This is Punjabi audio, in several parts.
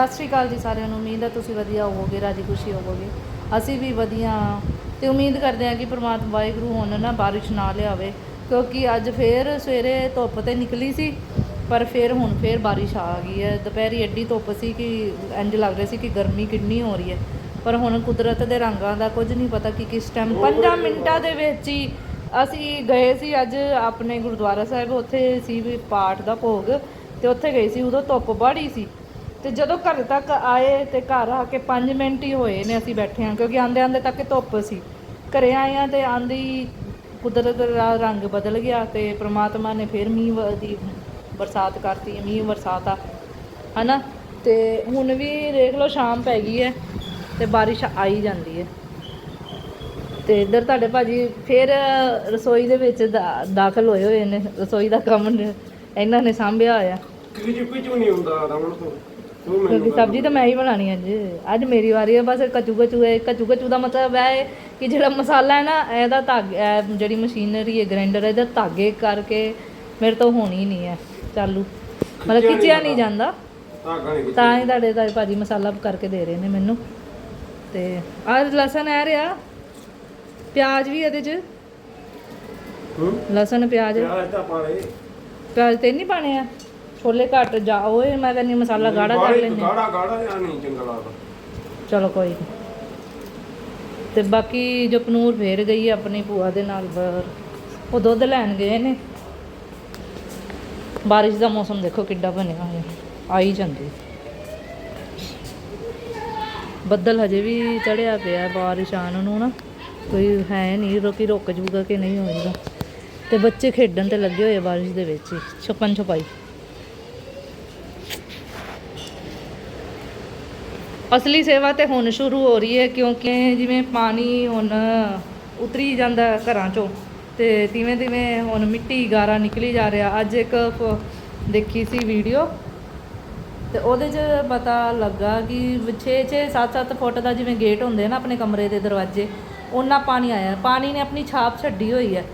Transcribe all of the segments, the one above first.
ਸਤਿ ਸ਼੍ਰੀ ਅਕਾਲ ਜੀ ਸਾਰਿਆਂ ਨੂੰ। ਉਮੀਦ ਹੈ ਤੁਸੀਂ ਵਧੀਆ ਹੋਵੋਗੇ ਰਾਜੀ ਖੁਸ਼ੀ ਹੋਵੋਗੇ। ਅਸੀਂ ਵੀ ਵਧੀਆ ਤੇ ਉਮੀਦ ਕਰਦੇ ਹਾਂ ਕਿ ਪ੍ਰਮਾਤਮਾ ਵਾਹਿਗੁਰੂ ਹੁਣ ਨਾ ਬਾਰਿਸ਼ ਨਾ ਲਿਆਵੇ ਕਿਉਂਕਿ ਅੱਜ ਫੇਰ ਸਵੇਰੇ ਧੁੱਪ ਤੇ ਨਿਕਲੀ ਸੀ ਪਰ ਫਿਰ ਹੁਣ ਫੇਰ ਬਾਰਿਸ਼ ਆ ਗਈ ਹੈ। ਦੁਪਹਿਰੀ ਐਡੀ ਧੁੱਪ ਸੀ ਕਿ ਇੰਜ ਲੱਗ ਰਿਹਾ ਸੀ ਕਿ ਗਰਮੀ ਕਿੰਨੀ ਹੋ ਰਹੀ ਹੈ। ਪਰ ਹੁਣ ਕੁਦਰਤ ਦੇ ਰੰਗਾਂ ਦਾ ਕੁਝ ਨਹੀਂ ਪਤਾ ਕਿ ਕਿਸ ਟਾਈਮ 5 ਮਿੰਟਾਂ ਦੇ ਵਿੱਚ ਹੀ ਅਸੀਂ ਗਏ ਸੀ ਅੱਜ ਆਪਣੇ ਗੁਰਦੁਆਰਾ ਸਾਹਿਬ। ਉੱਥੇ ਸੀ ਵੀ ਪਾਠ ਦਾ ਭੋਗ ਤੇ ਉੱਥੇ ਗਏ ਸੀ ਉਦੋਂ ਧੁੱਪ ਬਾੜੀ ਸੀ। ਤੇ ਜਦੋਂ ਘਰ ਤੱਕ ਆਏ ਤੇ ਘਰ ਆ ਕੇ 5 ਮਿੰਟ ਹੀ ਹੋਏ ਨੇ ਅਸੀਂ ਬੈਠੇ ਹਾਂ, ਕਿਉਂਕਿ ਆਂਦੇ ਆਂਦੇ ਤੱਕ ਧੁੱਪ ਸੀ। ਘਰੇ ਆਏ ਆ ਤੇ ਆਂਦੀ ਕੁਦਰਤ ਦਾ ਰੰਗ ਬਦਲ ਗਿਆ ਤੇ ਪ੍ਰਮਾਤਮਾ ਨੇ ਫਿਰ ਮੀਂਹ ਦੀ ਬਰਸਾਤ ਕਰਤੀ, ਮੀਂਹ ਬਰਸਾਤ ਆ ਹਨਾ? ਤੇ ਹੁਣ ਵੀ ਦੇਖ ਲਓ ਸ਼ਾਮ ਪੈ ਗਈ ਹੈ ਤੇ ਬਾਰਿਸ਼ ਆਈ ਜਾਂਦੀ ਹੈ। ਤੇ ਇੱਧਰ ਤੁਹਾਡੇ ਭਾਜੀ ਫਿਰ ਰਸੋਈ ਦੇ ਵਿੱਚ ਦਾ- ਦਾਖਲ ਹੋਏ ਹੋਏ ਨੇ, ਰਸੋਈ ਦਾ ਕੰਮ ਇਹਨਾਂ ਨੇ ਸਾਂਭਿਆ ਹੋਇਆ। ਕਿਜੂ ਕਿਜੂ ਨਹੀਂ ਹੁੰਦਾ ਰਮਣ ਤੋਂ। ਕਿਉਂਕਿ ਸਬਜ਼ੀ ਤਾਂ ਮੈਂ ਹੀ ਬਣਾਣੀ ਅੱਜ ਅੱਜ ਮੇਰੀ ਵਾਰੀ ਹੈ ਬਸ ਕਚੂ ਕਚੂ ਹੈ। ਕਚੂ ਕਚੂ ਦਾ ਮਤਲਬ ਹੈ ਕਿ ਜਿਹੜਾ ਮਸਾਲਾ ਹੈ ਨਾ ਇਹਦਾ ਧਾਗੇ ਇਹ ਜਿਹੜੀ ਮਸ਼ੀਨਰੀ ਹੈ ਗ੍ਰਾਈਂਡਰ ਇਹਦਾ ਧਾਗੇ ਕਰਕੇ ਮੇਰੇ ਤੋਂ ਹੋਣੀ ਨਹੀਂ ਹੈ ਚਾਲੂ। ਮਤਲਬ ਖਿੱਚਿਆ ਨਹੀਂ ਜਾਂਦਾ। ਤਾਂ ਹੀ ਤੁਹਾਡੇ ਤੁਹਾਡੇ ਭਾਜੀ ਮਸਾਲਾ ਕਰਕੇ ਦੇ ਰਹੇ ਨੇ ਮੈਨੂੰ। ਤੇ ਆਹ ਲਸਣ ਹੈ ਰਿਹਾ। ਪਿਆਜ਼ ਵੀ ਇਹਦੇ 'ਚ। ਹੂੰ? ਲਸਣ ਪਿਆਜ਼। ਪਿਆਜ਼ ਤਾਂ ਪਾ ਲੈ ਪਿਆਜ਼ ਤੇ ਨਹੀਂ ਪਾਣੇ ਆ? ਛੋਲੇ ਘੱਟ ਜਾ ਓਏ ਮੈਂ ਕਹਿੰਦੀ ਮਸਾਲਾ ਗਾੜਾ ਕਰ ਲੈਂਦੇ। ਗਾੜਾ ਗਾੜਾ ਜਾਂ ਨਹੀਂ ਚੰਗਾ ਲੱਗਦਾ। ਚਲੋ ਕੋਈ ਨੀ। ਤੇ ਬਾਕੀ ਜੋ ਪਨੂਰ ਫੇਰ ਗਈ ਹੈ ਆਪਣੀ ਭੂਆ ਦੇ ਨਾਲ ਬਾਹਰ ਉਹ ਦੁੱਧ ਲੈਣ ਗਏ ਨੇ। ਬਾਰਿਸ਼ ਦਾ ਮੌਸਮ ਦੇਖੋ ਕਿੱਡਾ ਬਣਿਆ ਹੋਇਆ। ਆਈ ਜਾਂਦੀ। ਬੱਦਲ ਹਜੇ ਵੀ ਚੜਿਆ ਪਿਆ ਬਾਰਿਸ਼ ਆਉਣ ਨੂੰ ਨਾ। ਕੋਈ ਹੈ ਨਹੀਂ ਰੋਕੀ ਰੁਕ ਜੂਗਾ ਕਿ ਨਹੀਂ ਹੋਏਗਾ। ਤੇ ਬੱਚੇ ਖੇਡਣ ਤੇ ਲੱਗੇ ਹੋਏ ਬਾਰਿਸ਼ ਦੇ ਵਿੱਚ ਛੁਪਨ ਛੁਪਾਈ। ਅਸਲੀ ਸੇਵਾ ਤੇ ਹੁਣ ਸ਼ੁਰੂ ਹੋ ਰਹੀ ਹੈ ਕਿਉਂਕਿ ਜਿਵੇਂ ਪਾਣੀ ਹੁਣ ਉਤਰੀ ਜਾਂਦਾ ਘਰਾਂ ਚੋਂ ਤੇ ਤਿਵੇਂ ਤਿਵੇਂ ਹੁਣ ਮਿੱਟੀ ਗਾਰਾ ਨਿਕਲੀ ਜਾ ਰਿਹਾ। ਅੱਜ ਇੱਕ ਦੇਖੀ ਸੀ ਵੀਡੀਓ ਤੇ ਉਹਦੇ 'ਚ ਪਤਾ ਲੱਗਾ ਕਿ 6 6 7 7 ਫੁੱਟ ਦਾ ਜਿਵੇਂ ਗੇਟ ਹੁੰਦੇ ਆ ਨਾ ਆਪਣੇ ਕਮਰੇ ਦੇ ਦਰਵਾਜ਼ੇ ਉਹਨਾਂ ਪਾਣੀ ਆਇਆ। ਪਾਣੀ ਨੇ ਆਪਣੀ ਛਾਪ ਛੱਡੀ ਹੋਈ ਹੈ।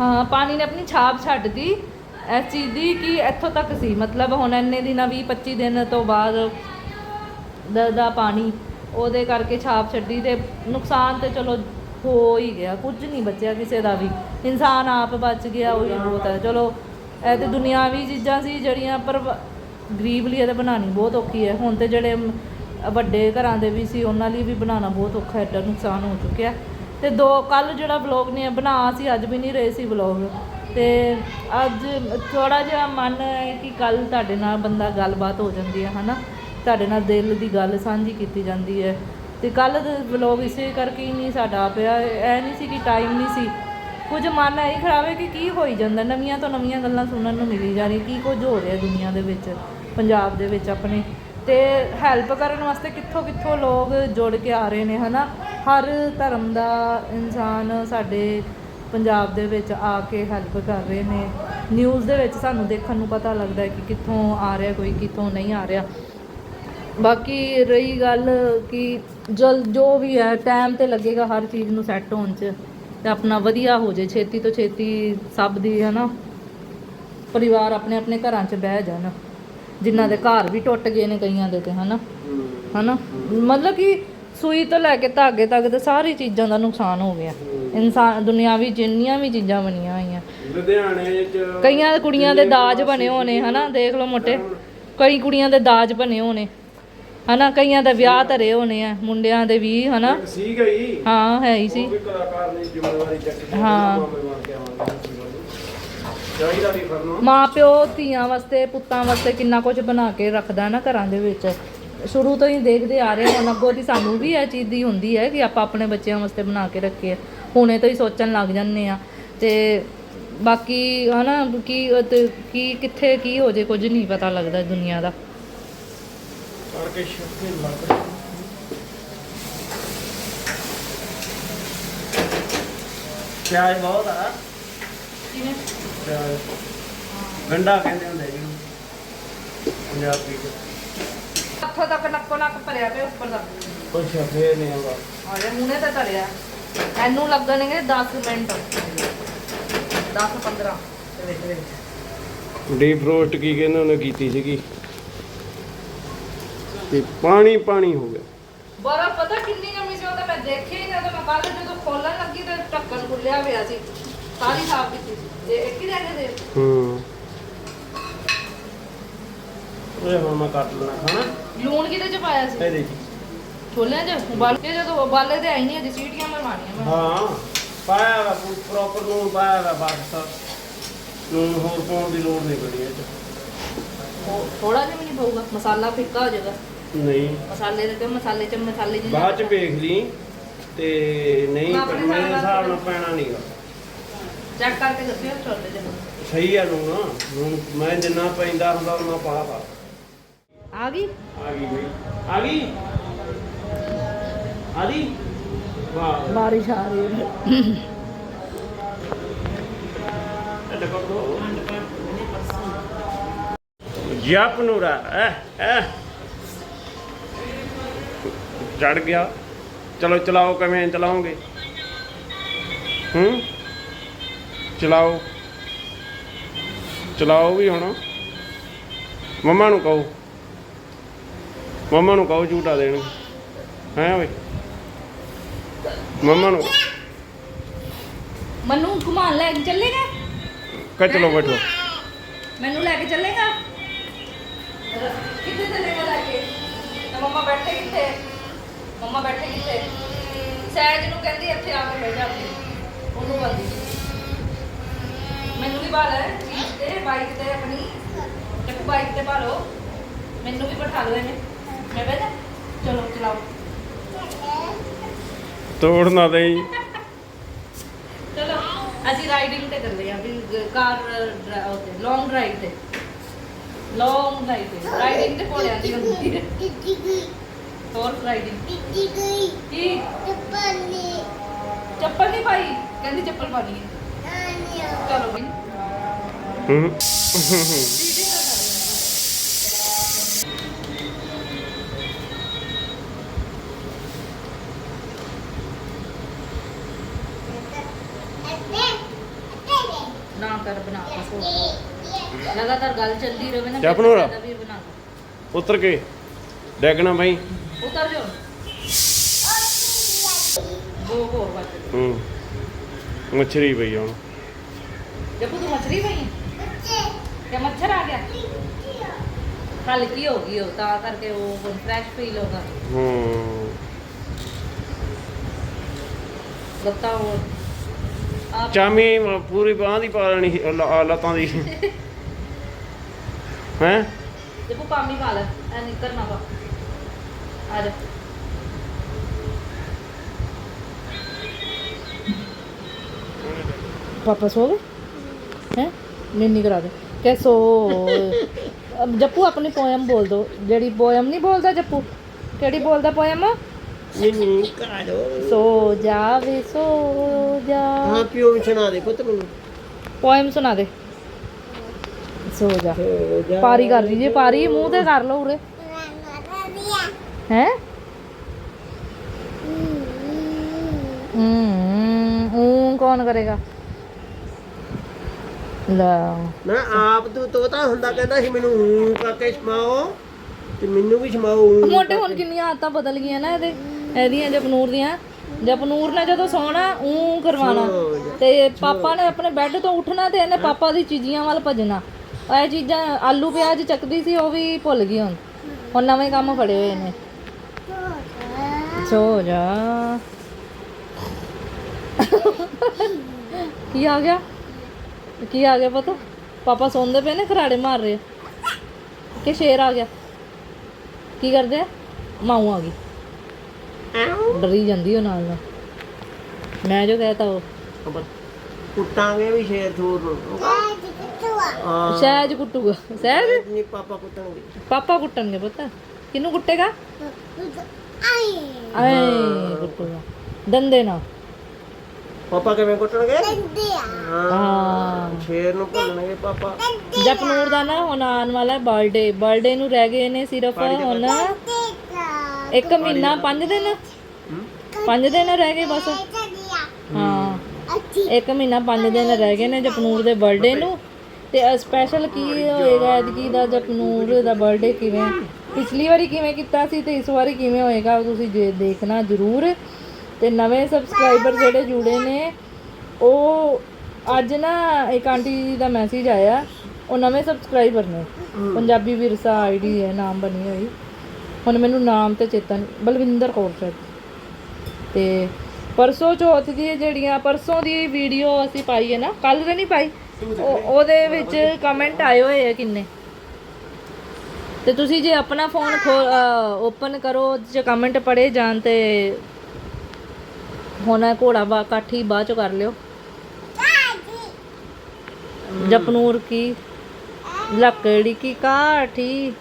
ਹਾਂ, ਪਾਣੀ ਨੇ ਆਪਣੀ ਛਾਪ ਛੱਡਦੀ ਇਸ ਚੀਜ਼ ਦੀ ਕਿ ਇੱਥੋਂ ਤੱਕ ਸੀ। ਮਤਲਬ ਹੁਣ ਇੰਨੇ ਦਿਨਾਂ 20 25 ਦਿਨ ਤੋਂ ਬਾਅਦ ਦਾ ਦਾ ਪਾਣੀ ਉਹਦੇ ਕਰਕੇ ਛਾਪ ਛੱਡੀ ਤੇ ਨੁਕਸਾਨ ਤੇ ਚਲੋ ਹੋ ਹੀ ਗਿਆ, ਕੁਝ ਨਹੀਂ ਬਚਿਆ ਕਿਸੇ ਦਾ ਵੀ। ਇਨਸਾਨ ਆਪ ਬਚ ਗਿਆ, ਉਹੀ ਬਹੁਤ ਹੈ। ਚਲੋ, ਇਹ ਤੇ ਦੁਨਿਆਵੀ ਚੀਜ਼ਾਂ ਸੀ ਜਿਹੜੀਆਂ ਪਰ ਗਰੀਬ ਲਈ ਇਹ ਤਾਂ ਬਣਾਉਣੀ ਬਹੁਤ ਔਖੀ ਹੈ। ਹੁਣ ਤੇ ਜਿਹੜੇ ਮ- ਵੱਡੇ ਘਰਾਂ ਦੇ ਵੀ ਸੀ, ਉਹਨਾਂ ਲਈ ਵੀ ਬਣਾਉਣਾ ਬਹੁਤ ਔਖਾ ਹੈ ਐਡਾ ਨੁਕਸਾਨ ਹੋ ਚੁੱਕਿਆ ਤੇ ਦੋ, ਕੱਲ ਜਿਹੜਾ ਵਲੌਗ ਨੇ ਬਣਾ ਸੀ ਅੱਜ ਵੀ ਨਹੀਂ ਰਹੇ ਸੀ ਵਲੌਗ ਤੇ ਅੱਜ ਥੋੜਾ ਜਿਹਾ ਮਨ ਹੈ ਕਿ ਕੱਲ ਤੁਹਾਡੇ ਨਾਲ ਬੰਦਾ ਗੱਲਬਾਤ ਹੋ ਜਾਂਦੀ ਹੈ, ਹਨਾ? ਤੁਹਾਡੇ ਨਾਲ ਦਿਲ ਦੀ ਗੱਲ ਸਾਂਝੀ ਕੀਤੀ ਜਾਂਦੀ ਹੈ। ਤੇ ਕੱਲ ਦੇ ਵਲੌਗ ਇਸੇ ਕਰਕੇ ਹੀ ਨਹੀਂ ਸਾਡਾ ਪਿਆ। ਐ ਨਹੀਂ ਸੀ ਕਿ ਟਾਈਮ ਨਹੀਂ ਸੀ। ਕੁਝ ਮਨ ਐ ਹੀ ਖਰਾਬ ਹੈ ਕਿ ਕੀ ਹੋਈ ਜਾਂਦਾ? ਨਵੀਆਂ ਤੋਂ ਨਵੀਆਂ ਗੱਲਾਂ ਸੁਣਨ ਨੂੰ ਮਿਲੀ ਜਾ ਰਹੀ ਕੀ ਕੁਝ ਹੋ ਰਿਹਾ ਦੁਨੀਆ ਦੇ ਵਿੱਚ? ਪੰਜਾਬ ਦੇ ਵਿੱਚ ਆਪਣੇ। ਤੇ ਹੈਲਪ ਕਰਨ ਵਾਸਤੇ ਕਿੱਥੋਂ ਕਿੱਥੋਂ ਲੋਕ ਜੁੜ ਕੇ ਆ ਰਹੇ ਨੇ, ਹਨਾ? ਹਰ ਧਰਮ ਦਾ ਇਨਸਾਨ ਸਾਡੇ ਪੰਜਾਬ ਦੇ ਵਿੱਚ ਆ ਕੇ ਹੈਲਪ ਕਰ ਰਹੇ ਨੇ। ਨਿਊਜ਼ ਦੇ ਵਿੱਚ ਸਾਨੂੰ ਦੇਖਣ ਨੂੰ ਪਤਾ ਲੱਗਦਾ ਹੈ ਕਿ ਕਿੱਥੋਂ ਆ ਰਿਹਾ, ਕੋਈ ਕਿੱਥੋਂ ਨਹੀਂ ਆ ਰਿਹਾ। ਬਾਕੀ ਰਹੀ ਗੱਲ ਕਿ ਜਲ ਜੋ ਵੀ ਹੈ ਟਾਈਮ ਤੇ ਲੱਗੇਗਾ ਹਰ ਚੀਜ਼ ਨੂੰ ਸੈੱਟ ਹੋਣ 'ਚ ਤੇ ਆਪਣਾ ਵਧੀਆ ਹੋ ਜੇ ਛੇਤੀ ਤੋਂ ਛੇਤੀ ਸਭ ਦੀ ਹੈ ਨਾ ਪਰਿਵਾਰ ਆਪਣੇ ਆਪਣੇ ਘਰਾਂ 'ਚ ਬਹਿ ਜਾਣ ਜਿਨ੍ਹਾਂ ਦੇ ਘਰ ਵੀ ਟੁੱਟ ਗਏ ਨੇ ਕਈਆਂ ਦੇ ਤੇ ਹਨਾ ਹੂੰ ਹਨਾ ਮਤਲਬ ਕਿ ਸੂਈ ਤੋਂ ਲੈ ਕੇ ਧਾਗੇ ਤੱਕ ਤੇ ਸਾਰੀ ਚੀਜ਼ਾਂ ਦਾ ਨੁਕਸਾਨ ਹੋ ਗਿਆ। ਇਨਸਾਨ ਦੁਨਿਆਵੀ ਜਿੰਨੀਆਂ ਵੀ ਚੀਜ਼ਾਂ ਬਣੀਆਂ ਹੋਈਆਂ ਲੁਧਿਆਣੇ ਚ ਕਈਆਂ ਕੁੜੀਆਂ ਦੇ ਦਾਜ ਬਣੇ ਹੋਣੇ ਹਨਾ ਦੇਖ ਲਓ ਮੋਟੇ ਕਈ ਕੁੜੀਆਂ ਦੇ ਦਾਜ ਬਣੇ ਹੋਣੇ। ਹਨਾ ਕਈਆਂ ਦੇ ਵਿਆਹ ਧਰੇ ਹੋਣੇ ਆ ਮੁੰਡਿਆਂ ਦੇ ਵੀ ਹਨਾ। ਇੱਕ ਸੀਗਾ ਹੀ। ਹਾਂ ਹੈ ਸੀ। ਉਹ ਵੀ ਕਲਾਕਾਰ ਨੇ ਜ਼ਿੰਮੇਵਾਰੀ ਚੱਕੀ ਹਾਂ। ਚਾਹੀਦਾ ਵੀ ਮਾਂ ਪਿਓ ਧੀਆਂ ਵਾਸਤੇ ਪੁੱਤਾਂ ਵਾਸਤੇ ਕਿੰਨਾ ਕੁਝ ਬਣਾ ਕੇ ਰੱਖਦਾ ਨਾ ਘਰਾਂ ਦੇ ਵਿੱਚ। ਸ਼ੁਰੂ ਤੋਂ ਹੀ ਦੇਖਦੇ ਆ ਰਹੇ ਹਾਂ ਅੱਗੋਂ ਦੀ ਸਾਨੂੰ ਵੀ ਇਹ ਚੀਜ਼ ਦੀ ਹੁੰਦੀ ਹੈ ਕਿ ਆਪਾਂ ਆਪਣੇ ਬੱਚਿਆਂ ਵਾਸਤੇ ਬਣਾ ਕੇ ਰੱਖੀਏ। ਹੁਣੇ ਤੋਂ ਹੀ ਸੋਚਣ ਲੱਗ ਜਾਂਦੇ ਆ। ਤੇ ਬਾਕੀ ਹਨਾ ਕੀ ਕੀ ਕਿੱਥੇ ਕੀ ਹੋ ਜੇ ਕੁਝ ਨਹੀਂ ਪਤਾ ਲੱਗਦਾ ਦੁਨੀਆ ਦਾ। ਲੱਗ ਪਿਆਜ਼ ਬਹੁਤ ਆ। ਕਿਵੇਂ? ਪਿਆਜ਼। ਗੰਡਾ ਕਹਿੰਦੇ ਹੁੰਦੇ ਜੀ ਪੰਜਾਬੀ ਚ ਹੱਥੋਂ ਤੱਕ ਨੱਕੋ ਨੱਕ ਭਰਿਆ ਪਿਆ ਉੱਪਰ ਦਾ। ਕੋਈ ਸ਼ਫੇ ਨਹੀਂ ਆਉਂਦਾ। ਆ ਜਾ ਮੂਹਰੇ ਤੇ ਧਰਿਆ। ਇਹਨੂੰ ਲੱਗਣਗੇ 10 ਮਿੰਟ। 10 15 ਦੇ ਵਿੱਚ ਵਿੱਚ ਡੀਪ ਰੋਸਟ ਕੀ ਕਹਿੰਦੇ ਉਹਨੇ ਕੀਤੀ ਸੀਗੀ? ਤੇ ਪਾਣੀ ਪਾਣੀ ਹੋ ਗਿਆ। ਬਰਫ਼ ਪਤਾ ਕਿੰਨੀ ਜਮੀ ਸੀ ਉਹ ਤਾਂ ਮੈਂ ਦੇਖਿਆ ਹੀ ਨਾ ਤਾਂ ਮੈਂ ਕੱਲ ਜਦੋਂ ਖੋਲਣ ਲੱਗੀ ਤੇ ਢੱਕਣ ਖੁੱਲਿਆ ਪਿਆ ਸੀ। ਸਾਰੀ ਸਾਫ਼ ਕੀਤੀ ਸੀ। ਇਹ ਇੱਕ ਹੀ ਰਹਿ ਗਏ ਦੇ ਹੂੰ। ਇਹ ਹੁਣ ਮੈਂ ਕੱਟ ਲੈਣਾ ਖਾਣਾ ਲੂਣ ਕਿਤੇ ਚ ਪਾਇਆ ਸੀ? ਇਹ ਦੇਖੀ ਛੋਲਿਆਂ 'ਚ? ਉਬਾਲ ਕੇ ਜਦੋਂ ਉਬਾਲੇ ਤੇ ਆਈ ਨਹੀਂ ਅਜੇ ਸੀਟੀਆਂ ਮਰਵਾਣੀਆਂ ਮੈਂ। ਹਾਂ ਪਾਇਆ ਵਾ ਪ੍ਰੋਪਰ ਨੂਨ ਪਾਇਆ ਵਾ ਬਸ। ਨੂਨ ਹੋਰ ਪਾਉਣ ਦੀ ਲੋੜ ਨਹੀਂ ਪੜੀ ਇਹ ਚ। ਥੋੜਾ ਜਿਹਾ ਵੀ ਨਹੀਂ ਪਊਗਾ ਮਸਾਲਾ ਫਿੱਕਾ ਹੋ ਜਾਏਗਾ। ਨਹੀਂ। ਮਸਾਲੇ ਦੇ ਤੇ ਮਸਾਲੇ ਚ ਮਸਾਲੇ ਜਿੰਨੇ ਬਾਅਦ ਚ ਵੇਖ ਲਈ ਤੇ ਨਹੀਂ ਮੈਂ ਆਪਣੇ ਮੇਰੇ ਹਿਸਾਬ ਹਿਸਾਬ ਨਾਲ ਨਾਲ ਪੈਣਾ ਨਹੀਂਗਾ ਚੈੱਕ ਕਰਕੇ ਦੱਸਿਓ ਛੋਲੇ ਦੇ ਸਹੀ ਆ ਨੂਨ ਨੂਨ ਮੈਂ ਜਿੰਨਾ ਪੈਂਦਾ ਹੁੰਦਾ ਉਹਨਾਂ ਪਾਤਾ ਆ ਗਈ? ਆ ਗਈ ਬਈ। ਆ ਗਈ? ਆ ਗਈ? ਵਾਹ। ਬਾਰਿਸ਼ ਆ ਰਹੀ ਹੈ। ਜਪ ਨੂਰਾ ਐ ਐ। ਚੜ ਗਿਆ। ਚਲੋ ਚਲਾਓ ਕਿਵੇਂ ਚਲਾਓਗੇ? ਹੂੰ? ਚਲਾਓ। ਚਲਾਓ ਵੀ ਹੁਣ। ਮੰਮਾ ਨੂੰ ਕਹੋ। ਮੰਮਾ ਨੂੰ ਕਹੋ ਝੂਟਾ ਦੇਣ। ਹੈ ਓਏ? ਮੰਮਾ ਨੂੰ ਮਨੂੰ ਘੁਮਾਣ ਲੈ ਕੇ ਚੱਲੇਗਾ? ਕਹ ਚਲੋ ਬੈਠੋ। ਮੈਨੂੰ ਲੈ ਕੇ ਚੱਲੇਗਾ? ਕਿੱਥੇ ਚੱਲੇਗਾ ਲੈ ਕੇ? ਤਾਂ ਮੰਮਾ ਬੈਠੇ ਕਿੱਥੇ? ਮੰਮਾ ਬੈਠੇ ਕਿੱਥੇ? ਸਹਿਜ ਨੂੰ ਕਹਿੰਦੀ ਇੱਥੇ ਆ ਕੇ ਬਹਿ ਜਾ ਆਪਣੀ ਉਹਨੂੰ ਬੰਦੀ ਮੈਨੂੰ ਵੀ ਬਾਲ ਹੈ ਸੀਟ ਤੇ ਬਾਈਕ ਤੇ ਆਪਣੀ। ਚੱਕੂ ਬਾਈਕ ਤੇ ਭਾਲੋ ਮੈਨੂੰ ਵੀ ਬਿਠਾ ਲਓ ਇਹਨੇ। ਮੈਂ ਬਹਿ ਜਾ। ਚਲੋ ਚਲਾਓ। ਤੋੜ ਨਾ ਦੇਈ। ਚਲੋ ਅਸੀਂ ਰਾਈਡਿੰਗ ਤੇ ਚੱਲੇ ਆ ਵੀ ਕਾਰ ਉੱਤੇ ਲੌਂਗ ਡਰਾਈਵ ਤੇ। ਲੌਂਗ ਡਰਾਈਵ ਤੇ। ਰਾਈਡਿੰਗ ਤੇ ਘੋੜਿਆਂ ਦੀ ਹੁੰਦੀ ਹੈ। ਹੋਰ ਰਾਈਡਿੰਗ ਕੀ? ਚੱਪਲ ਨਹੀਂ ਪਾਈ? ਕਹਿੰਦੀ ਚੱਪਲ ਪਾਣੀ ਹੈ ਚਲੋ ਬਈ ਹੂੰ। ਨਾ ਕਰ ਬਣਾ ਕੇ ਲਗਾਤਾਰ ਗੱਲ ਚੱਲਦੀ ਰਹੇ ਨਾ ਚੱਪ ਨੂੰ ਰਾ। ਵੀ ਬਣਾ ਕੇ। ਉਤਰ ਕੇ। ਡੈਗਣਾ ਭਾਈ ਉਤਰ ਜਾਓ। ਦੋ ਹੋਰ ਹੂੰ। ਮੱਛਰੀ ਪਈ ਹੁਣ। ਜੱਪੂ ਤੂੰ ਕਿ ਮੱਛਰ ਆ ਗਿਆ? ਹਲਕੀ ਹੋ ਗਈ ਉਹ ਤਾਂ ਕਰਕੇ ਉਹ ਫਰੈਸ਼ ਫੀਲ ਹੋਗਾ ਹੂੰ ਲੱਤਾਂ ਉਹ ਆਪ ਚਾਮੀ ਪੂਰੀ ਬਾਹ ਦੀ ਪਾ ਲੈਣੀ ਸੀ, ਲ- ਲੱਤਾਂ ਦੀ। ਹੈ? ਜੱਪੂ ਪਾਮੀ ਪਾ ਲੈ ਐ ਨਿੱਕਰ ਨਾ ਪਾ। ਆ ਜਾ। ਪਾਪਾ ਸੋ ਗਏ? ਹੈ? ਨੀਨੀ ਕਰਾ ਦੇ। ਕਿ ਸੋ। ਅਬ ਜੱਪੂ ਆਪਣੀ ਪੋਇਮ ਬੋਲ ਦੋ। ਜਿਹੜੀ ਪੋਇਮ ਨਹੀਂ ਬੋਲਦਾ ਜੱਪੂ? ਕਿਹੜੀ ਬੋਲਦਾ ਪੋਇਮ? ਨਹੀਂ ਨਹੀਂ ਕਾੜੋ ਸੋ ਜਾਵੇ ਸੋ ਜਾ ਹਾਂ ਪਿਓ ਵੀ ਸੁਣਾ ਦੇ ਪੁੱਤ ਮੈਨੂੰ। ਪੋਇਮ ਸੁਣਾ ਦੇ। ਸੋ ਜਾ। ਪਾਰੀ ਕਰ ਲਈ ਜੇ ਪਾਰੀ। ਮੂੰਹ ਤੇ ਕਰ ਲਓ ਉਰੇ। ਹੈ? ਹੂੰ ਕੌਣ ਕਰੇਗਾ? ਲੈ। ਮੈਂ ਆਪ ਤੂੰ ਤੋਤਾ ਹੁੰਦਾ ਕਹਿੰਦਾ ਸੀ ਮੈਨੂੰ ਹੂੰ ਕਰਕੇ ਸਮਾਓ ਤੇ ਮੈਨੂੰ ਵੀ ਸਮਾਓ ਹੂੰ ਮੋਟੇ ਹੁਣ ਕਿੰਨੀਆਂ ਆਦਤਾਂ ਬਦਲ ਗਈਆਂ ਨਾ ਇਹਦੇ ਇਹਦੀਆਂ ਜਪਨੂਰ ਦੀਆਂ। ਜਪਨੂਰ ਨੇ ਜਦੋਂ ਸੌਣਾ ਉਹ ਕਰਵਾਉਣਾ। ਤੇ ਪਾਪਾ ਨੇ ਆਪਣੇ ਬੈੱਡ ਤੋਂ ਉੱਠਣਾ ਤੇ ਇਹਨੇ ਪਾਪਾ ਦੀ ਚੀਜ਼ੀਆਂ ਵੱਲ ਭੱਜਣਾ। ਇਹ ਚੀਜ਼ਾਂ ਆਲੂ ਪਿਆਜ਼ ਚੱਕਦੀ ਸੀ ਉਹ ਵੀ ਭੁੱਲ ਗਈ ਹੁਣ। ਹੁਣ ਨਵੇਂ ਕੰਮ ਫੜੇ ਹੋਏ ਨੇ ਸੋ ਜਾ ਕੀ ਆ ਗਿਆ? ਕੀ ਆ ਗਿਆ ਪਤਾ? ਪਾਪਾ ਸੌਂਦੇ ਪਏ ਨੇ ਖਰਾੜੇ ਮਾਰ ਰਹੇ। ਕਿ ਸ਼ੇਰ ਆ ਗਿਆ? ਕੀ ਕਰਦੇ ਮਾਊ ਆ ਗਈ। ਡਰੀ ਜਾਂਦੀ ਉਹ ਨਾਲ ਨਾਲ। ਮੈਂ ਜੋ ਕਹਤਾ ਉਹ। ਕੁੱਟਾਂਗੇ ਵੀ ਸ਼ੇਰ ਥੂਰ ਨੂੰ ਹਾਂ। ਸਹਿਜ ਕੁੱਟੂਗਾ। ਸਹਿਜ? ਨਹੀਂ ਪਾਪਾ ਕੁੱਟਣਗੇ। ਪਾਪਾ ਕੁੱਟਣਗੇ ਪਤਾ। ਕਿਹਨੂੰ ਕੁੱਟੇਗਾ? ਆਏ। ਕੁੱਟੂਗਾ ਦੰਦੇ ਨਾ। ਪਾਪਾ ਕਿਵੇਂ ਕੁੱਟਣਗੇ? ਹਾਂ ਹਾਂ। ਸ਼ੇਰ ਨੂੰ ਭੁੱਲਣਗੇ ਪਾਪਾ। ਜਪਨੂਰ ਦਾ ਨਾ ਹੁਣ ਆਉਣ ਵਾਲਾ ਬਰਥਡੇ। ਬਰਥਡੇ ਨੂੰ ਰਹਿ ਗਏ ਨੇ ਸਿਰਫ ਹੁਣ। ਇੱਕ ਮਹੀਨਾ ਪੰਜ ਦਿਨ? ਪੰਜ ਦਿਨ ਰਹਿ ਗਏ ਬਸ। ਹਾਂ। ਇੱਕ ਮਹੀਨਾ ਪੰਜ ਦਿਨ ਰਹਿ ਗਏ ਨੇ ਜਪਨੂਰ ਦੇ ਬਰਥਡੇ ਨੂੰ। ਤੇ ਸਪੈਸ਼ਲ ਕੀ ਹੋਏਗਾ ਐਤਕੀ ਦਾ ਜਪਨੂਰ ਦਾ ਬਰਥਡੇ ਕਿਵੇਂ? ਪਿਛਲੀ ਵਾਰੀ ਕਿਵੇਂ ਕੀਤਾ ਸੀ ਤੇ ਇਸ ਵਾਰੀ ਕਿਵੇਂ ਹੋਏਗਾ ਉਹ ਤੁਸੀਂ ਜੇ ਦੇਖਣਾ ਜ਼ਰੂਰ। ਤੇ ਨਵੇਂ ਸਬਸਕ੍ਰਾਈਬਰ ਜਿਹੜੇ ਜੁੜੇ ਨੇ ਉਹ ਅੱਜ ਨਾ ਇੱਕ ਆਂਟੀ ਜੀ ਦਾ ਮੈਸੇਜ ਆਇਆ ਉਹ ਨਵੇਂ ਸਬਸਕ੍ਰਾਈਬਰ ਨੇ। ਪੰਜਾਬੀ ਵਿਰਸਾ ਆਈਡੀ ਹੈ ਨਾਮ ਬਣੀ ਹੋਈ। ਹੁਣ ਮੈਨੂੰ ਨਾਮ ਤੇ ਚੇਤਾ ਨਹੀਂ ਬਲਵਿੰਦਰ ਕੌਰ ਸ਼ਾਇਦ ਤੇ ਪਰਸੋਂ ਚੌਥ ਦੀ ਜਿਹੜੀਆਂ ਪਰਸੋਂ ਦੀ ਵੀਡੀਓ ਅਸੀਂ ਪਾਈ ਹੈ ਨਾ ਕੱਲ ਤੇ ਨਹੀਂ ਪਾਈ? ਉਹ- ਉਹਦੇ ਵਿੱਚ ਕਮੈਂਟ ਆਏ ਹੋਏ ਆ ਕਿੰਨੇ? ਤੇ ਤੁਸੀਂ ਜੇ ਆਪਣਾ ਫੋਨ ਓਪਨ ਕਰੋ ਚ ਕਮੈਂਟ ਪੜੇ ਜਾਣ ਤੇ ਹੁਣ ਘੋੜਾ ਬਾ ਕਾਠੀ ਬਾਅਦ ਚ ਕਰ ਲਿਓ। ਜਪਨੂਰ ਕੀ? ਲੱਕੜੀ ਕੀ ਕਾਠੀ?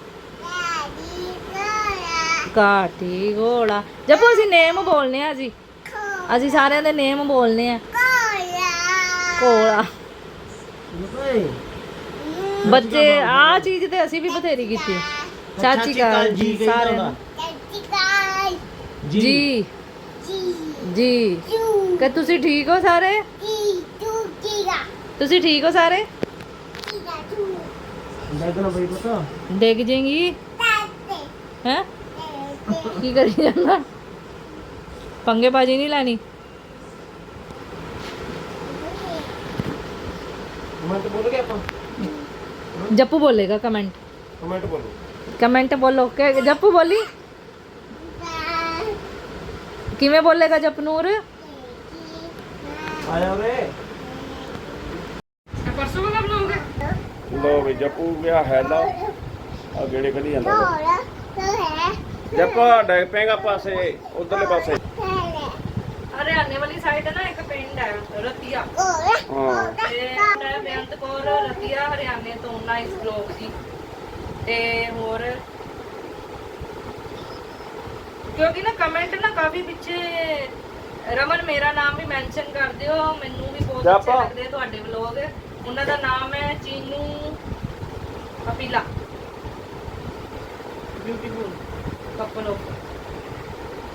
ਕਾਠੀ ਘੋੜਾ। ਜਪੋ ਅਸੀਂ ਨੇਮ ਬੋਲਨੇ ਆ ਅਸੀਂ ਅਸੀਂ ਸਾਰਿਆਂ ਦੇ ਨੇਮ ਬੋਲਨੇ ਆ। ਘੋੜਾ। ਓਏ। ਬੱਚੇ ਆ ਚੀਜ਼ ਤੇ ਅਸੀਂ ਵੀ ਬਥੇਰੀ ਕੀਤੀ। ਚਾਚੀ ਕਾਲ ਜੀ ਸਾਰਿਆਂ ਨੂੰ। ਜੀ। ਜੀ। ਕਿ ਤੁਸੀਂ ਠੀਕ ਹੋ ਸਾਰੇ? ਤੁਸੀਂ ਠੀਕ ਹੋ ਸਾਰੇ? ਲੱਗਣਾ ਬਈ ਪਤਾ। ਡਿੱਗ ਜਾਏਗੀ ਹੈ? ਕੀ ਕਰੀ ਜਾਂਦਾ? ਪੰਗੇ ਬਾਜੀ ਨਹੀਂ ਲੈਣੀ? ਕਮੈਂਟ ਬੋਲ ਗਿਆ ਆਪਾਂ। ਜੱਪੂ ਬੋਲੇਗਾ ਕਮੈਂਟ ਕਮੈਂਟ ਬੋਲੋ ਕਮੈਂਟ ਬੋਲੋ ਕਿ ਜੱਪੂ ਬੋਲੀ ਕਿਵੇਂ ਬੋਲੇਗਾ ਜਪਨੂਰ ਆਇਆ ਓਰੇ ਪਰਸੋਂ ਵਾਲਾ ਬਲੌਗ ਲੋ ਵੀ ਜੱਪੂ ਗਿਆ ਹੈਲਾ ਆ ਗੇੜੇ ਕੱਢੀ ਜਾਂਦਾ ਜੱਪਾ ਡੈਗ ਪੈਗਾ ਪਾਸੇ ਉਧਰਲੇ ਪਾਸੇ ਹਰਿਆਣੇ ਵਾਲੀ ਸਾਈਡ ਨਾ ਇੱਕ ਪਿੰਡ ਹੈ ਰਤੀਆ। ਹਾਂ। ਤੇ ਮੈਂ ਬੇਅੰਤ ਕੌਰ ਰਤੀਆ ਹਰਿਆਣੇ ਤੋਂ ਨਾਈਸ ਬਲੌਗ ਜੀ ਤੇ ਹੋਰ ਕਿਉਂਕਿ ਨਾ ਕਮੈਂਟ ਨਾ ਕਾਫੀ ਪਿੱਛੇ ਰਮਨ ਮੇਰਾ ਨਾਮ ਵੀ ਮੈਂਸ਼ਨ ਕਰ ਦਿਓ ਮੈਨੂੰ ਵੀ ਬਹੁਤ ਅੱਛੇ। ਲੱਗਦੇ ਤੁਹਾਡੇ ਵਲੌਗ ਉਹਨਾਂ ਦਾ ਨਾਮ ਹੈ Chinu ਅਪੀਲਾ beautiful couple of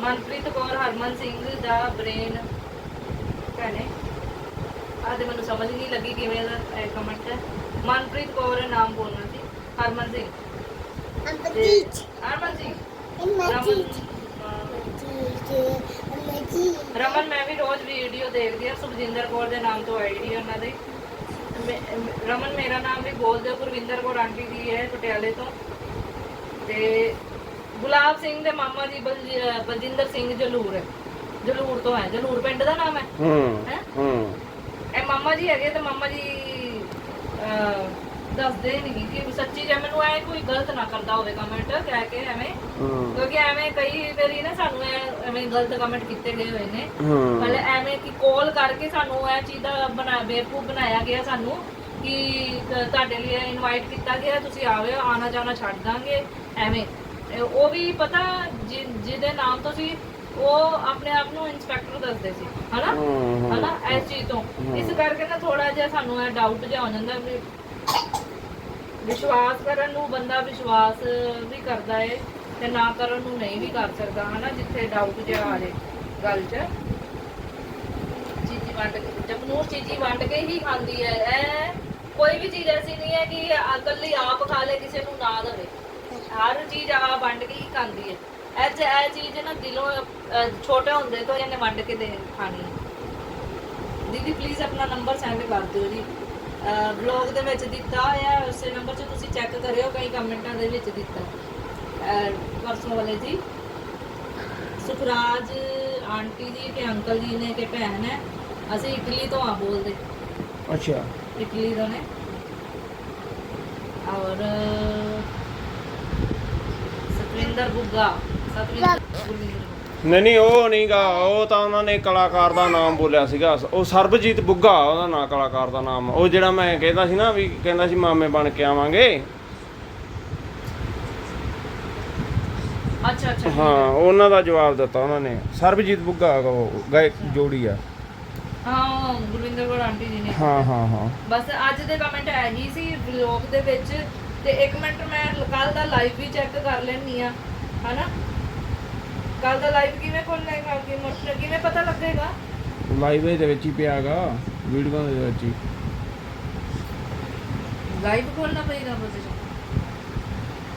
Manpreet Kaur Harman Singh the brain ਕਹਨੇ ਆਦੇ ਮੈਨੂੰ ਸਮਝ ਨਹੀਂ ਲੱਗੀ ਕਿਵੇਂ ਦਾ ਕਮੈਂਟ ਹੈ। ਮਨਪ੍ਰੀਤ ਕੌਰ ਨਾਮ ਬੋਲਣਾ ਸੀ ਹਰਮਨ ਸਿੰਘ। ਤੇ ਹਰਮਨ ਸਿੰਘ ਰਮਨ। ਮੈਂ ਵੀ ਰੋਜ਼ ਵੀਡੀਓ ਦੇਖਦੀ ਆ ਸੁਖਜਿੰਦਰ ਕੌਰ ਦੇ ਨਾਮ ਤੋਂ ਆਈਡੀ ਉਹਨਾਂ ਦੇ। ਰਮਨ ਮੇਰਾ ਨਾਮ ਵੀ ਬੋਲਦੇ ਗੁਰਵਿੰਦਰ ਕੌਰ ਆਂਟੀ ਦੀ ਹੈ ਪਟਿਆਲੇ ਤੋਂ। ਤੇ ਗੁਲਾਬ ਸਿੰਘ ਦੇ ਮਾਮਾ ਜੀ ਬਲਜ- ਬਲਜਿੰਦਰ ਸਿੰਘ ਜਲੂਰ ਜਲੂਰ ਤੋਂ ਹੈ ਜਲੂਰ ਪਿੰਡ ਦਾ ਨਾਮ ਹੈ। ਹੂੰ ਹੈਂ? ਹੂੰ। ਇਹ ਮਾਮਾ ਜੀ ਹੈਗੇ ਤੇ ਮਾਮਾ ਜੀ ਅਹ, ਦੱਸਦੇ ਨਹੀਂ ਕਿ ਸੱਚੀ ਜੇ ਮੈਨੂੰ ਐ ਕੋਈ ਗਲਤ ਨਾ ਕਰਦਾ ਹੋਵੇ ਕਮੈਂਟ ਕਹਿ ਕੇ ਐਵੇਂ। ਹੂੰ। ਕਿਉਂਕਿ ਐਵੇਂ ਕਈ ਵਾਰੀ ਨਾ ਸਾਨੂੰ ਐ- ਐਵੇਂ ਗਲਤ ਕਮੈਂਟ ਕੀਤੇ ਗਏ ਹੋਏ ਨੇ। ਹੂੰ। ਮਤਲਬ ਐਵੇਂ ਕਿ ਕਾਲ ਕਰਕੇ ਸਾਨੂੰ ਇਹ ਚੀਜ਼ ਦਾ ਬਣਾ ਬੇਵਕੂਫ ਬਣਾਇਆ ਗਿਆ ਸਾਨੂੰ ਕਿ ਤ- ਤੁਹਾਡੇ ਲਈ ਇਨਵਾਈਟ ਕੀਤਾ ਗਿਆ ਤੁਸੀਂ ਆਵੇ ਆਣਾ ਜਾਣਾ ਛੱਡ ਦਾਂਗੇ। ਐਵੇਂ। ਉਹ ਵੀ ਪਤਾ ਜਿਹਦੇ ਨਾਮ ਤੋਂ ਸੀ ਉਹ ਆਪਣੇ ਆਪ ਨੂੰ ਇਨਸਪੈਕਟਰ ਦੱਸਦੇ ਸੀ ਹਨਾ। ਹਨਾ? ਇਸ ਚੀਜ਼ ਤੋਂ। ਇਸ ਕਰਕੇ ਨਾ ਥੋੜਾ ਜਿਹਾ ਸਾਨੂੰ ਇਹ ਡਾਊਟ ਜਿਹਾ ਹੋ ਜਾਂਦਾ ਵੀ ਵਿਸ਼ਵਾਸ ਕਰਨ ਨੂੰ ਬੰਦਾ ਵਿਸ਼ਵਾਸ ਵੀ ਕਰਦਾ ਏ ਤੇ ਨਾ ਕਰਨ ਨੂੰ ਨਹੀਂ ਵੀ ਕਰ ਸਕਦਾ ਹਨਾ? ਜਿੱਥੇ ਡਾਊਟ ਜਿਹਾ ਆ ਜੇ ਗੱਲ 'ਚ। ਚੀਜ਼ੀ ਵੰਡ ਕੇ ਜਪਨੂਰ ਚੀਜ਼ੀ ਵੰਡ ਕੇ ਹੀ ਖਾਂਦੀ ਹੈ ਇਹ ਕੋਈ ਵੀ ਚੀਜ਼ ਐਸੀ ਨਹੀਂ ਹੈ ਕਿ ਇਕੱਲੀ ਆਪ ਖਾ ਲੇ ਕਿਸੇ ਨੂੰ ਨਾ ਦੇਵੇ। ਹਰ ਚੀਜ਼ ਆ ਵੰਡ ਕੇ ਹੀ ਖਾਂਦੀ ਹੈ। ਇਹ ਚ ਇਹ ਚੀਜ਼ ਨਾ ਦਿਲੋਂ ਅਹ, ਛੋਟੇ ਹੁੰਦੇ ਤੋਂ ਇਹਨੇ ਵੰਡ ਕੇ ਦੇ ਖਾਣੀ ਹੈ। ਦੀਦੀ ਪਲੀਜ਼ ਆਪਣਾ ਨੰਬਰ ਸੈਂਡ ਕਰ ਦਿਓ ਜੀ। ਬਲੌਗ ਦੇ ਵਿੱਚ ਦਿੱਤਾ ਹੋਇਆ ਹੈ, ਉਸੇ ਨੰਬਰ 'ਚ ਤੁਸੀਂ ਚੈੱਕ ਕਰਿਓ ਕਈ ਕਮੈਂਟਾਂ ਦੇ ਵਿੱਚ ਦਿੱਤਾ। ਅਹ, ਪਰਸੋਂ ਵਾਲੇ ਜੀ। ਸੁਖਰਾਜ ਆਂਟੀ ਜੀ ਤੇ ਅੰਕਲ ਜੀ ਨੇ ਤੇ ਭੈਣ ਹੈ। ਅਸੀਂ ਇਟਲੀ ਤੋਂ ਆ ਬੋਲਦੇ। ਅੱਛਾ। ਇਟਲੀ ਤੋਂ ਨੇ। ਔਰ ਸਤਵਿੰਦਰ ਬੁੱਗਾ ਸਤਵਿੰਦਰ ਗੁਰਵਿੰਦਰ ਨਹੀਂ ਨਹੀਂ ਉਹ ਨਹੀਂਗਾ ਉਹ ਤਾਂ ਉਹਨਾਂ ਨੇ ਕਲਾਕਾਰ ਦਾ ਨਾਮ ਬੋਲਿਆ ਸੀਗਾ। ਉਹ ਸਰਬਜੀਤ ਬੁੱਗਾ ਉਹਦਾ ਨਾਂ ਕਲਾਕਾਰ ਦਾ ਨਾਮ। ਉਹ ਜਿਹੜਾ ਮੈਂ ਕਹਿੰਦਾ ਸੀ ਨਾ ਵੀ ਕਹਿੰਦਾ ਸੀ ਮਾਮੇ ਬਣ ਕੇ ਆਵਾਂਗੇ। ਅੱਛਾ ਅੱਛਾ। ਹਾਂ ਉਹਨਾਂ ਦਾ ਜਵਾਬ ਦਿੱਤਾ ਉਹਨਾਂ ਨੇ। ਸਰਬਜੀਤ ਬੁੱਗਾ ਉਹ ਗਾਇਕ ਜੋੜੀ ਆ। ਹਾਂ ਗੁਰਵਿੰਦਰ ਕੌਰ ਆਂਟੀ ਜੀ ਨੇ। ਹਾਂ ਹਾਂ ਹਾਂ। ਬਸ ਅੱਜ ਦੇ ਕਮੈਂਟ ਇਹੀ ਸੀ ਵਲੌਗ ਦੇ ਵਿੱਚ ਤੇ ਇੱਕ ਮਿੰਟ ਮੈਂ ਕੱਲ ਦਾ ਲਾਈਵ ਵੀ ਚੈੱਕ ਕਰ ਲੈਣੀ ਆ ਹਨਾ? ਕੱਲ ਦਾ ਲਾਈਵ ਕਿਵੇਂ ਖੋਲੇਗਾ ਕਿ ਮੋਟਰ ਕਿਵੇਂ ਪਤਾ ਲੱਗੇਗਾ? ਲਾਈਵ ਦੇ ਵਿੱਚ ਹੀ ਪਿਆਗਾ ਵੀਡੀਓ ਦੇ ਵਿੱਚ ਹੀ। ਲਾਈਵ ਖੋਲਣਾ ਪਏਗਾ ਬਸ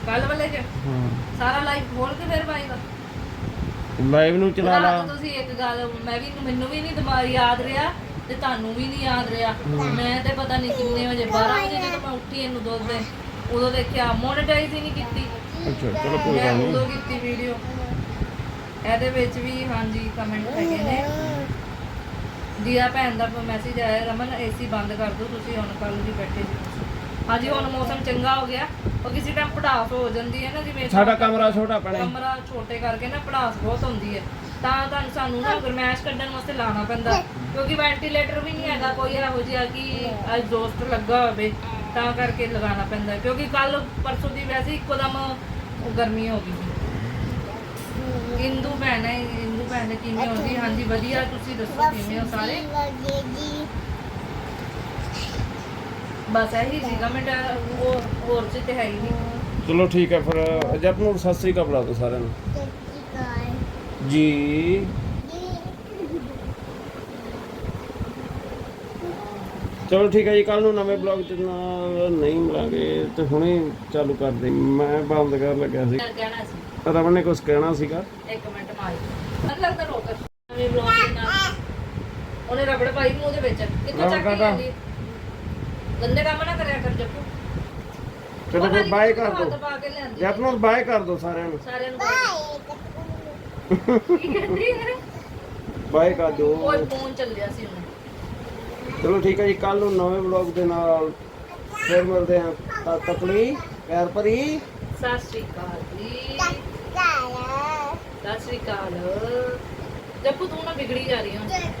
ਕੱਲ ਵਾਲੇ ਚ? ਹਾਂ। ਸਾਰਾ ਲਾਈਵ ਖੋਲ ਕੇ ਫਿਰ ਪਾਏਗਾ? ਲਾਈਵ ਨੂੰ ਚਲਾ ਲਾ। ਤੁਸੀਂ ਇੱਕ ਗੱਲ ਮੈਂ ਵੀ ਮੈਨੂੰ ਵੀ ਨਹੀਂ ਦਿਮਾਗ ਯਾਦ ਰਿਹਾ ਤੇ ਤੁਹਾਨੂੰ ਵੀ ਨਹੀਂ ਯਾਦ ਰਿਹਾ। ਮੈਂ ਤੇ ਪਤਾ ਨਹੀਂ ਕਿੰਨੇ ਵਜੇ 12 ਵਜੇ ਜਦੋਂ ਮੈਂ ਉੱਠੀ ਇਹਨੂੰ ਦੁੱਧ ਦੇ। ਉਦੋਂ ਦੇਖਿਆ ਮੋਨੇਟਾਈਜ਼ ਹੀ ਨਹੀਂ ਕੀਤੀ। ਅੱਛਾ ਚਲੋ ਕੋਈ ਮੈਂ ਗੱਲ ਨਹੀਂ। ਉਦੋਂ ਕੀਤੀ ਵੀਡੀਓ ਇਹਦੇ ਵਿੱਚ ਵੀ ਹਾਂਜੀ ਕਮੈਂਟ ਹੈਗੇ ਨੇ। ਦੀਆ ਭੈਣ ਦਾ ਮੈਸੇਜ ਆਇਆ ਰਮਨ ਏਸੀ ਬੰਦ ਕਰ ਦਿਓ ਤੁਸੀਂ ਹੁਣ ਕੱਲ ਵੀ ਬੈਠੇ ਸੀ ਹਾਂਜੀ ਹੁਣ ਮੌਸਮ ਚੰਗਾ ਹੋ ਗਿਆ। ਉਹ ਕਿਸੇ ਟਾਈਮ ਪੜਾਸ ਹੋ ਜਾਂਦੀ ਹੈ ਨਾ ਜਿਵੇਂ ਸਾਡਾ ਕਮਰਾ ਛੋਟਾ ਪੈਣਾ ਕਮਰਾ ਛੋਟੇ ਕਰਕੇ ਨਾ ਪੜਾਸ ਬਹੁਤ ਹੁੰਦੀ ਹੈ। ਤਾਂ ਤੁਹਾਨੂੰ ਸਾਨੂੰ ਨਾ ਗਰਮੈਸ਼ ਕੱਢਣ ਵਾਸਤੇ ਲਾਣਾ ਪੈਂਦਾ ਕਿਉਂਕਿ ਵੈਂਟੀਲੇਟਰ ਵੀ ਨਹੀਂ ਹੈਗਾ ਕੋਈ ਇਹੋ ਜਿਹਾ ਕਿ ਐਗਜ਼ੌਸਟ ਲੱਗਾ ਹੋਵੇ। ਤਾਂ ਕਰਕੇ ਲਗਾਉਣਾ ਪੈਂਦਾ ਕਿਉਂਕਿ ਕੱਲ ਪਰਸੋਂ ਦੀ ਵੈਸੇ ਇੱਕੋ ਦਮ ਗਰਮੀ ਹੋ ਗਈ ਸੀ। ਇੰਦੂ ਭੈਣ ਹੈ ਇੰਦੂ ਭੈਣ ਕਿਵੇਂ ਹੁੰਦੀ ਹਾਂਜੀ ਵਧੀਆ ਤੁਸੀਂ ਦੱਸੋ ਕਿਵੇਂ ਹੋ ਸਾਰੇ? ਬਸ ਇਹੀ ਸੀਗਾ ਮੈਂ ਹੋਰ ਹੋਰ ਚ ਤੇ ਹੈ ਹੀ ਨਹੀਂ। ਚਲੋ ਠੀਕ ਹੈ ਫਿਰ ਜਪ ਨੂੰ ਸਤਿ ਸ੍ਰੀ ਅਕਾਲ ਬੁਲਾ ਦਿਓ ਸਾਰਿਆਂ ਨੂੰ। ਜੀ। ਚਲੋ ਠੀਕ ਹੈ ਜੀ ਕੱਲ ਨੂੰ ਨਵੇਂ ਬਲੌਗ ਚ ਨਾਲ ਨਹੀਂ ਮਿਲਾਂਗੇ ਤੇ ਹੁਣੇ ਚਾਲੂ ਕਰ ਦੇ। ਮੈਂ ਬੰਦ ਕਰ ਲੱਗਿਆ ਸੀ। ਕਹਿਣਾ ਸੀ। ਰਮਨ ਨੇ ਕੁਝ ਕਹਿਣਾ ਸੀਗਾ। ਇੱਕ ਮਿੰਟ ਮਾਰੀ ਮੈਨੂੰ ਲੱਗਦਾ ਰੋਕ ਨਵੇਂ ਬਲੌਗ ਦੇ ਨਾਲ। ਉਹਨੇ ਰਬੜ ਪਾਈ ਮੂੰਹ ਦੇ ਵਿੱਚ। ਕਿੱਥੋਂ ਰਬੜ ਚੱਕ ਕੇ ਕਾਹਦਾ? ਲਿਆਂਦੀ। ਗੰਦੇ ਕੰਮ ਨਾ ਕਰਿਆ ਕਰ ਜੱਪੂ। ਚਲੋ ਫਿਰ ਬਾਏ ਕਰ ਹੱਥ ਦੋ। ਪਾ ਕੇ ਲਿਆਂਦੀ। ਜਪ ਨੂੰ ਬਾਏ ਕਰ ਦੋ ਸਾਰਿਆਂ ਨੂੰ। ਸਾਰਿਆਂ ਨੂੰ ਕੀ ਕਹਿੰਦੀ ਹੈ ਬਾਏ ਕਰ ਦਿਓ ਕੋਈ ਫੋਨ ਚੱਲਿਆ ਸੀ ਉਹਨੇ। ਚਲੋ ਠੀਕ ਹੈ ਜੀ ਕੱਲ ਨੂੰ ਨਵੇਂ ਬਲੌਗ ਦੇ ਨਾਲ ਫਿਰ ਮਿਲਦੇ ਹਾਂ। ਤਦ ਤੱਕ ਲਈ ਪਿਆਰ ਭਰੀ ਸਤਿ ਸ਼੍ਰੀ ਅਕਾਲ ਜੀ। ਸਤਿ ਸ਼੍ਰੀ ਅਕਾਲ। ਜੱਪੂ ਤੂੰ ਨਾ ਵਿਗੜੀ ਜਾ ਰਹੀ ਹੈ